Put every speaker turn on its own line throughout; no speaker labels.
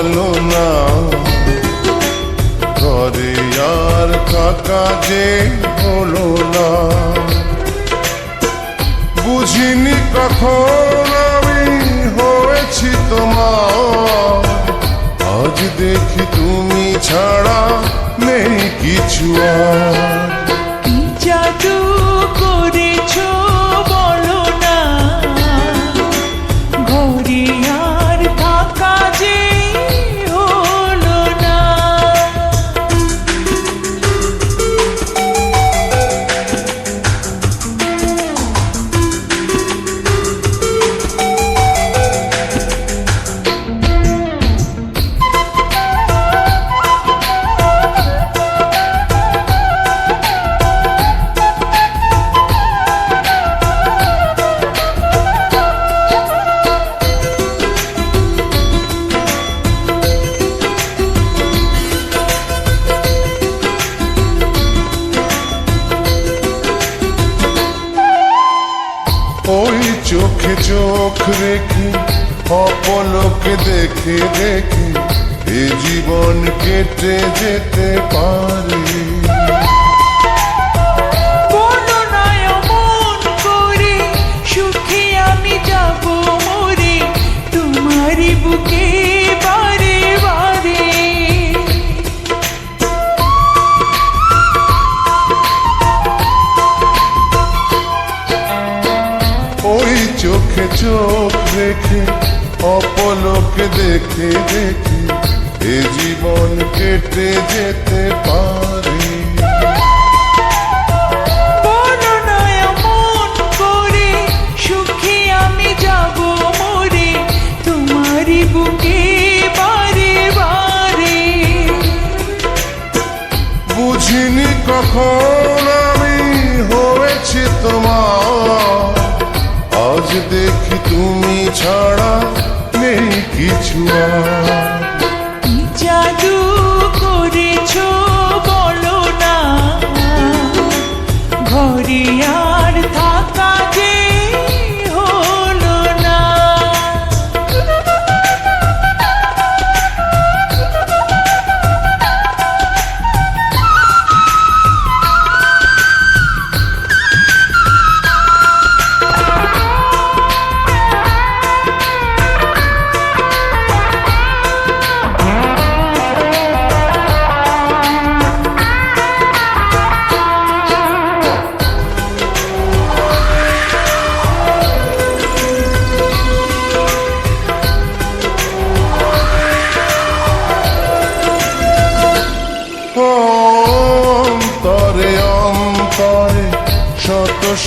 বলো না ঘরে আর কাকা যে বলো না। বুঝিনি কখন
ওই চোখে চোখ রেখে অপলকে দেখে দেখে এ জীবন কেটে যেতে পারে। দেখে চোখ দেখে অপলোক দেখে দেখে এ জীবন কেটে যেতে পারে। আজ দেখি তুমি ছাড়া নেই কিছু আর।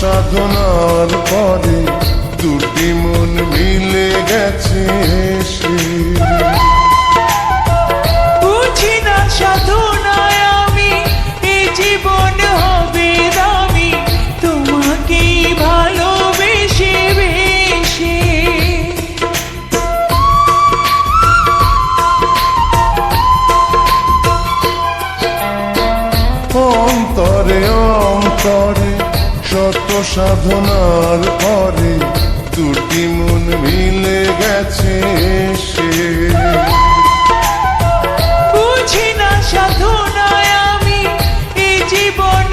সাধনার পরে দুটি মন মিলে গেছে সে সাধনার পরে দুটি মন মিলে গেছে সে।
বুঝি না সাধনায় আমি এই জীবন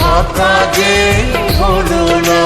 থাকা যে হলো না।